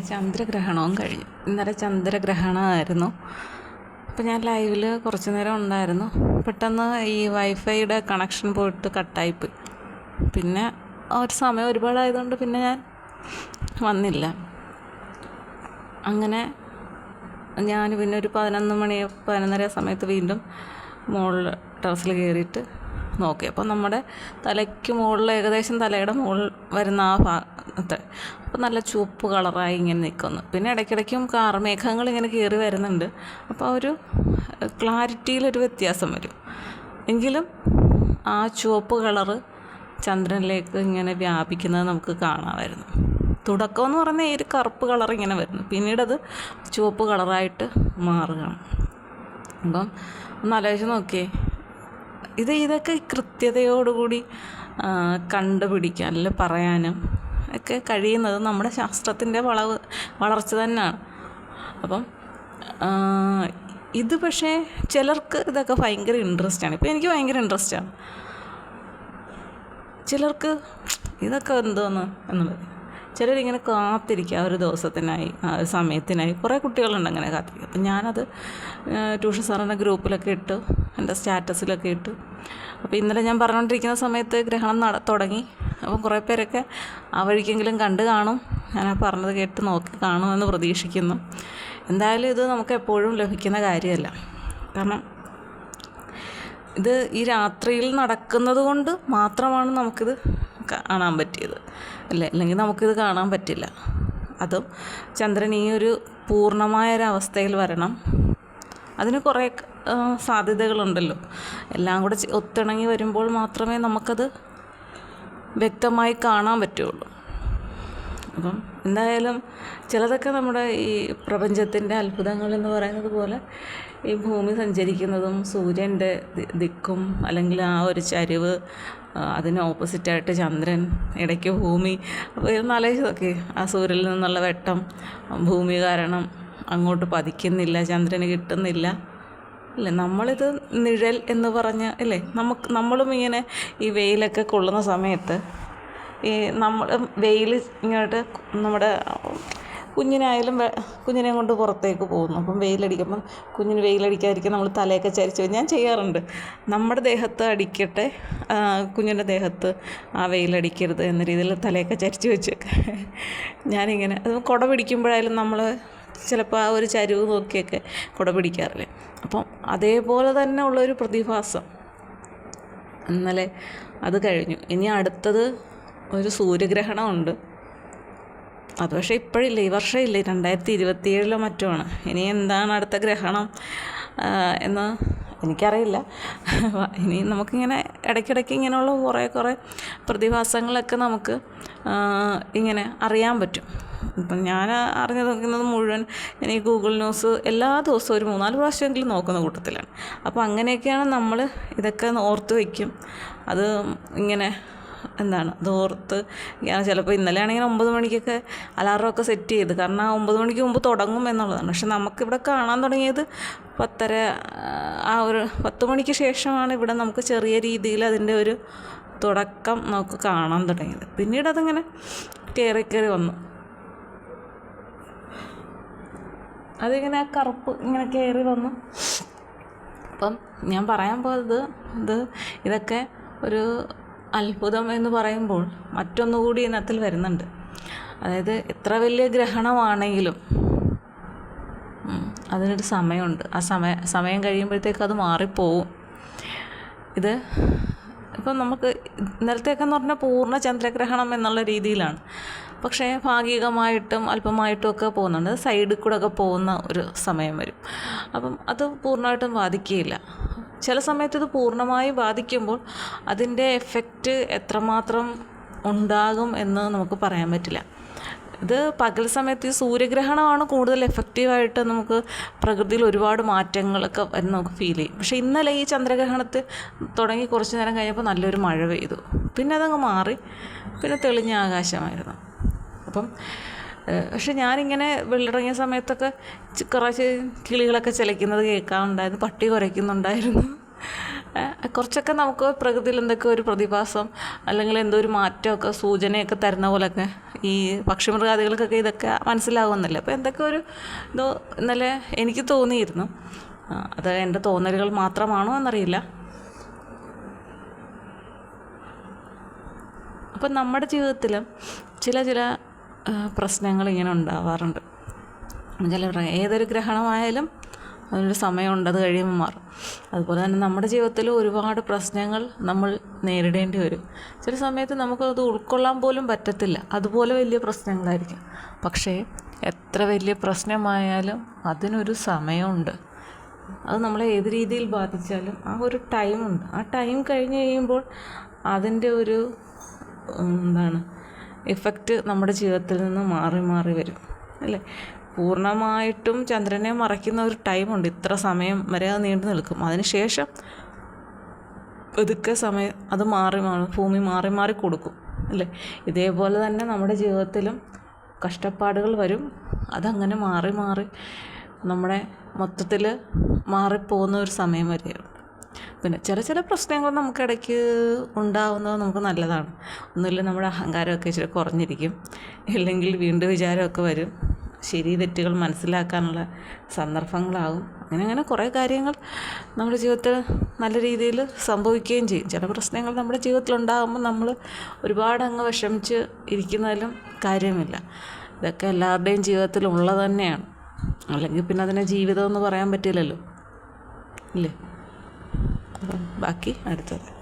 ചന്ദ്രഗ്രഹണവും കഴിഞ്ഞു. ഇന്നലെ ചന്ദ്രഗ്രഹണമായിരുന്നു. അപ്പോൾ ഞാൻ ലൈവിൽ കുറച്ച് നേരം ഉണ്ടായിരുന്നു. പെട്ടെന്ന് ഈ വൈഫൈയുടെ കണക്ഷൻ പോയിട്ട് കട്ടായിപ്പോയി പിന്നെ ഒരു സമയം ഒരുപാടായതുകൊണ്ട് പിന്നെ ഞാൻ വന്നില്ല. അങ്ങനെ ഞാൻ പിന്നെ ഒരു പതിനൊന്ന് മണി പതിനൊന്നര സമയത്ത് വീണ്ടും മുകളിൽ ടെറസിൽ കയറിയിട്ട് നോക്കി. അപ്പോൾ നമ്മുടെ തലയ്ക്ക് മുകളിൽ ഏകദേശം തലയുടെ മുകളിൽ വരുന്ന ആ ഭാഗത്തെ അപ്പോൾ നല്ല ചുവപ്പ് കളറായി ഇങ്ങനെ നിൽക്കുന്നു പിന്നെ ഇടയ്ക്കിടയ്ക്കും കാർമേഘങ്ങൾ ഇങ്ങനെ കയറി വരുന്നുണ്ട്. അപ്പോൾ ആ ഒരു ക്ലാരിറ്റിയിലൊരു വ്യത്യാസം വരും. എങ്കിലും ആ ചുവപ്പ് കളറ് ചന്ദ്രനിലേക്ക് ഇങ്ങനെ വ്യാപിക്കുന്നത് നമുക്ക് കാണാമായിരുന്നു. തുടക്കം എന്ന് പറഞ്ഞാൽ ഈ ഒരു കറുപ്പ് കളർ ഇങ്ങനെ വരുന്നു. പിന്നീട് അത് ചുവപ്പ് കളറായിട്ട് മാറുകയാണ്. അപ്പം ഒന്ന് ആലോചിച്ച് നോക്കിയേ. ഇത് ഇതൊക്കെ കൃത്യതയോടുകൂടി കണ്ടുപിടിക്കാൻ അല്ലെങ്കിൽ പറയാനും ഒക്കെ കഴിയുന്നത് നമ്മുടെ ശാസ്ത്രത്തിന്റെ വളവ് വളർച്ച തന്നെയാണ്. അപ്പം ഇത് പക്ഷേ ചിലർക്ക് ഇതൊക്കെ ഭയങ്കര ഇൻട്രസ്റ്റ് ആണ്. ഇപ്പോൾ എനിക്ക് ഭയങ്കര ഇൻട്രസ്റ്റ് ആണ്. ചിലർക്ക് ഇതൊക്കെ എന്തോന്ന് എന്നുള്ളത് ചിലരിങ്ങനെ കാത്തിരിക്കുക ആ ഒരു ദിവസത്തിനായി ആ ഒരു സമയത്തിനായി. കുറേ കുട്ടികളുണ്ട് അങ്ങനെ കാത്തിരിക്കുക അപ്പം ഞാനത് ട്യൂഷൻ സാറിന്റെ ഗ്രൂപ്പിലൊക്കെ ഇട്ട് എന്റെ സ്റ്റാറ്റസിലൊക്കെ ഇട്ട്. അപ്പോൾ ഇന്നലെ ഞാൻ പറഞ്ഞുകൊണ്ടിരിക്കുന്ന സമയത്ത് ഗ്രഹണം നട തുടങ്ങി. അപ്പം കുറേ പേരൊക്കെ ആ വഴിക്കെങ്കിലും കണ്ട് കാണും. ഞാൻ ആ പറഞ്ഞത് കേട്ട് നോക്കി കാണുമെന്ന് പ്രതീക്ഷിക്കുന്നു. എന്തായാലും ഇത് നമുക്ക് എപ്പോഴും ലഭിക്കുന്ന കാര്യമല്ല. കാരണം ഇത് ഈ രാത്രിയിൽ നടക്കുന്നത് കൊണ്ട് മാത്രമാണ് നമുക്കിത് കാണാൻ പറ്റിയത്. അല്ലേ? അല്ലെങ്കിൽ നമുക്കിത് കാണാൻ പറ്റില്ല. അതും ചന്ദ്രൻ ഈ ഒരു പൂർണമായ അവസ്ഥയിൽ വരണം. അതിന് കുറേ സാധ്യതകളുണ്ടല്ലോ. എല്ലാം കൂടെ ഒത്തിണങ്ങി വരുമ്പോൾ മാത്രമേ നമുക്കത് വ്യക്തമായി കാണാൻ പറ്റുള്ളൂ. അപ്പം എന്തായാലും ചിലതൊക്കെ നമ്മുടെ ഈ പ്രപഞ്ചത്തിന്റെ അത്ഭുതങ്ങൾ എന്ന് പറയുന്നത് പോലെ ഈ ഭൂമി സഞ്ചരിക്കുന്നതും സൂര്യന്റെ ദിക്കും അല്ലെങ്കിൽ ആ ഒരു ചരിവ് അതിന് ഓപ്പോസിറ്റായിട്ട് ചന്ദ്രൻ ഇടയ്ക്ക് ഭൂമി അപ്പോൾ ഇതൊന്ന് ആലോചിച്ച് ആ സൂര്യനിൽ നിന്നുള്ള വെട്ടം ഭൂമി കാരണം അങ്ങോട്ട് പതിക്കുന്നില്ല ചന്ദ്രന് കിട്ടുന്നില്ല. അല്ലേ? നമ്മളിത് നിഴൽ എന്ന് പറഞ്ഞ് അല്ലേ? നമുക്ക് നമ്മളും ഇങ്ങനെ ഈ വെയിലൊക്കെ കൊള്ളുന്ന സമയത്ത് ഈ നമ്മൾ വെയിൽ ഇങ്ങോട്ട് നമ്മുടെ കുഞ്ഞിനായാലും കുഞ്ഞിനെ കൊണ്ട് പുറത്തേക്ക് പോകുന്നു. അപ്പം വെയിലടിക്കുമ്പം കുഞ്ഞിന് വെയിലടിക്കാതിരിക്കാൻ നമ്മൾ തലയൊക്കെ ചരിച്ച് ഞാൻ ചെയ്യാറുണ്ട്. നമ്മുടെ ദേഹത്ത് അടിക്കട്ടെ കുഞ്ഞിന്റെ ദേഹത്ത് ആ വെയിലടിക്കരുത് എന്ന രീതിയിൽ തലയൊക്കെ ചരിച്ച് വെച്ചൊക്കെ ഞാനിങ്ങനെ അത് കുട പിടിക്കുമ്പോഴായാലും നമ്മൾ ചിലപ്പോൾ ആ ഒരു ചരിവ് നോക്കിയൊക്കെ കുട പിടിക്കാറില്ല. അപ്പം അതേപോലെ തന്നെ ഉള്ളൊരു പ്രതിഭാസം. ഇന്നലെ അത് കഴിഞ്ഞു. ഇനി അടുത്തത് ഒരു സൂര്യഗ്രഹണമുണ്ട്. അത് പക്ഷേ ഇപ്പോഴില്ല. ഈ വർഷം ഇല്ല രണ്ടായിരത്തി ഇരുപത്തിയേഴിലോ മറ്റോ ആണ്. ഇനി എന്താണ് അടുത്ത ഗ്രഹണം? എന്ന് എനിക്കറിയില്ല. ഇനി നമുക്കിങ്ങനെ ഇടയ്ക്കിടയ്ക്ക് ഇങ്ങനെയുള്ള കുറേ കുറേ പ്രതിഭാസങ്ങളൊക്കെ നമുക്ക് ഇങ്ങനെ അറിയാൻ പറ്റും. ഇപ്പം ഞാൻ അറിഞ്ഞു നോക്കുന്നത് മുഴുവൻ ഇനി ഗൂഗിൾ ന്യൂസ് എല്ലാ ദിവസവും ഒരു മൂന്നാൽ പ്രാവശ്യമെങ്കിലും നോക്കുന്ന കൂട്ടത്തിലാണ്. അപ്പോൾ അങ്ങനെയൊക്കെയാണ് നമ്മൾ ഇതൊക്കെ ഓർത്ത് വയ്ക്കും അത് ഇങ്ങനെ എന്താണ് അത് ഓർത്ത് ഞാൻ ചിലപ്പോൾ ഇന്നലെ ആണെങ്കിൽ ഒമ്പത് മണിക്കൊക്കെ അലാറമൊക്കെ സെറ്റ് ചെയ്ത് കാരണം ആ ഒമ്പത് മണിക്ക് മുമ്പ് തുടങ്ങും എന്നുള്ളതാണ്. പക്ഷെ നമുക്കിവിടെ കാണാൻ തുടങ്ങിയത് പത്തര ആ ഒരു പത്ത് മണിക്ക് ശേഷമാണ് ഇവിടെ നമുക്ക് ചെറിയ രീതിയിൽ അതിന്റെ ഒരു തുടക്കം നമുക്ക് കാണാൻ തുടങ്ങിയത്. പിന്നീട് അതിങ്ങനെ കയറി കയറി വന്നു. അതിങ്ങനെ ആ കറുപ്പ് ഇങ്ങനെ കയറി വന്നു. അപ്പം ഞാൻ പറയാൻ പോയത് ഇത് ഇതൊക്കെ ഒരു അത്ഭുതം എന്ന് പറയുമ്പോൾ മറ്റൊന്നുകൂടി ഇതിനകത്തിൽ വരുന്നുണ്ട്. അതായത് എത്ര വലിയ ഗ്രഹണമാണെങ്കിലും അതിനൊരു സമയമുണ്ട്. ആ സമയ സമയം കഴിയുമ്പോഴത്തേക്ക് അത് മാറിപ്പോവും. ഇത് ഇപ്പം നമുക്ക് ഇന്നലത്തെയൊക്കെ എന്ന് പറഞ്ഞാൽ പൂർണ ചന്ദ്രഗ്രഹണം എന്നുള്ള രീതിയിലാണ്. പക്ഷേ ഭാഗികമായിട്ടും അല്പമായിട്ടും ഒക്കെ പോകുന്നുണ്ട്. സൈഡിൽ കൂടെ ഒക്കെ പോകുന്ന ഒരു സമയം വരും. അപ്പം അത് പൂർണമായിട്ടും ബാധിക്കുകയില്ല. ചില സമയത്ത് ഇത് പൂർണമായി ബാധിക്കുമ്പോൾ അതിന്റെ എഫക്റ്റ് എത്രമാത്രം ഉണ്ടാകും എന്ന് നമുക്ക് പറയാൻ പറ്റില്ല. ഇത് പകൽ സമയത്ത് ഈ സൂര്യഗ്രഹണമാണ് കൂടുതൽ എഫക്റ്റീവായിട്ട് നമുക്ക് പ്രകൃതിയിൽ ഒരുപാട് മാറ്റങ്ങളൊക്കെ വരുന്ന നമുക്ക് ഫീൽ ചെയ്യും. പക്ഷേ ഇന്നലെ ഈ ചന്ദ്രഗ്രഹണത്തിൽ തുടങ്ങി കുറച്ച് നേരം കഴിഞ്ഞപ്പോൾ നല്ലൊരു മഴ പെയ്തു. പിന്നെ അതങ്ങ് മാറി. പിന്നെ തെളിഞ്ഞ ആകാശമായിരുന്നു. അപ്പം പക്ഷെ ഞാനിങ്ങനെ വെള്ളിറങ്ങിയ സമയത്തൊക്കെ കുറച്ച് കിളികളൊക്കെ ചിലയ്ക്കുന്നത് കേൾക്കാറുണ്ടായിരുന്നു. പട്ടി കുരയ്ക്കുന്നുണ്ടായിരുന്നു കുറച്ചൊക്കെ നമുക്ക് പ്രകൃതിയിൽ എന്തൊക്കെ ഒരു പ്രതിഭാസം അല്ലെങ്കിൽ എന്തോ ഒരു മാറ്റമൊക്കെ സൂചനയൊക്കെ തരുന്ന പോലൊക്കെ ഈ പക്ഷിമൃഗാദികൾക്കൊക്കെ ഇതൊക്കെ മനസ്സിലാവുന്നല്ലേ. അപ്പോൾ എന്തൊക്കെ ഒരു ഇതോ ഇന്നലെ എനിക്ക് തോന്നിയിരുന്നു. അത് എന്റെ തോന്നലുകൾ മാത്രമാണോ എന്നറിയില്ല. അപ്പം നമ്മുടെ ജീവിതത്തിലും ചില ചില പ്രശ്നങ്ങൾ ഇങ്ങനെ ഉണ്ടാവാറുണ്ട്. ചില ഏതൊരു ഗ്രഹണമായാലും അതിനൊരു സമയമുണ്ട് അത് കഴിയുമ്പോൾ മാറും. അതുപോലെ തന്നെ നമ്മുടെ ജീവിതത്തിൽ ഒരുപാട് പ്രശ്നങ്ങൾ നമ്മൾ നേരിടേണ്ടി വരും. ചില സമയത്ത് നമുക്കത് ഉൾക്കൊള്ളാൻ പോലും പറ്റത്തില്ല. അതുപോലെ വലിയ പ്രശ്നങ്ങളായിരിക്കും. പക്ഷേ എത്ര വലിയ പ്രശ്നമായാലും അതിനൊരു സമയമുണ്ട്. അത് നമ്മളെ ഏത് രീതിയിൽ ബാധിച്ചാലും ആ ഒരു ടൈമുണ്ട്. ആ ടൈം കഴിഞ്ഞ് കഴിയുമ്പോൾ അതിന്റെ ഒരു എന്താണ് ഇഫക്റ്റ് നമ്മുടെ ജീവിതത്തിൽ നിന്ന് മാറി മാറി വരും. അല്ലേ? പൂർണമായിട്ടും ചന്ദ്രനെ മറയ്ക്കുന്ന ഒരു ടൈമുണ്ട് ഇത്ര സമയം വരെ അത് നീണ്ടു നിൽക്കും. അതിനുശേഷം പതുക്കെ സമയം അത് മാറി മാറും ഭൂമി മാറി മാറി കൊടുക്കും. അല്ലേ? ഇതേപോലെ തന്നെ നമ്മുടെ ജീവിതത്തിലും കഷ്ടപ്പാടുകൾ വരും. അതങ്ങനെ മാറി മാറി നമ്മുടെ മൊത്തത്തിൽ മാറിപ്പോകുന്ന ഒരു സമയം വരെയാണ്. പിന്നെ ചില ചില പ്രശ്നങ്ങൾ നമുക്കിടയ്ക്ക് ഉണ്ടാവുന്നത് നമുക്ക് നല്ലതാണ്. ഒന്നുമില്ല നമ്മുടെ അഹങ്കാരമൊക്കെ ഇച്ചിരി കുറഞ്ഞിരിക്കും. ഇല്ലെങ്കിൽ വീണ്ടും വിചാരമൊക്കെ വരും. ശരി തെറ്റുകൾ മനസ്സിലാക്കാനുള്ള സന്ദർഭങ്ങളാകും അങ്ങനെ അങ്ങനെ കുറേ കാര്യങ്ങൾ നമ്മുടെ ജീവിതത്തിൽ നല്ല രീതിയിൽ സംഭവിക്കുകയും ചെയ്യും. ചില പ്രശ്നങ്ങൾ നമ്മുടെ ജീവിതത്തിൽ ഉണ്ടാകുമ്പോൾ നമ്മൾ ഒരുപാട് അങ്ങ് വിഷമിച്ച് ഇരിക്കുന്നതിലും കാര്യമില്ല. ഇതൊക്കെ എല്ലാവരുടെയും ജീവിതത്തിൽ ഉള്ളത് തന്നെയാണ്. അല്ലെങ്കിൽ പിന്നെ അതിനെ ജീവിതം എന്ന് പറയാൻ പറ്റില്ലല്ലോ. ഇല്ലേ? ബാക്കി അടുത്തത്.